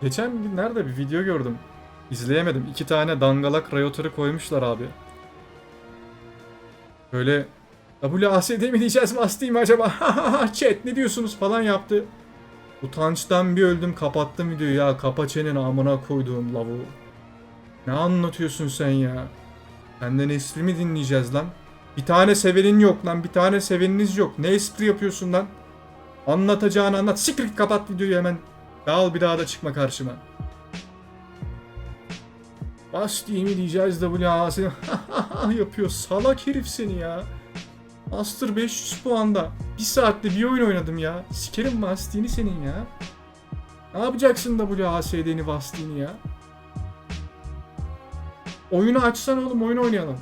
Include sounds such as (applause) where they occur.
Geçen gün nerede bir video gördüm. İzleyemedim. İki tane dangalak rayotörü koymuşlar abi. Böyle WASD mi diyeceğiz Vasti mi acaba? (laughs) Chat ne diyorsunuz falan yaptı. Utançtan bir öldüm kapattım videoyu ya. Kapa çeneni amına koyduğum lavuğu. Ne anlatıyorsun sen ya? Senden espri mi dinleyeceğiz lan? Bir tane sevenin yok lan. Bir tane seveniniz yok. Ne espri yapıyorsun lan? Anlatacağını anlat. Siktir git, kapat videoyu hemen. Dağıl bir daha da çıkma karşıma. Bas diye mi diyeceğiz WASD (laughs) yapıyor. Salak herif seni ya. Master 500 puanda. Bir saatte bir oyun oynadım ya. Sikerim Vasti'ni senin ya. Ne yapacaksın WASD'ni Vasti'ni ya? Oyunu açsan oğlum oyun oynayalım.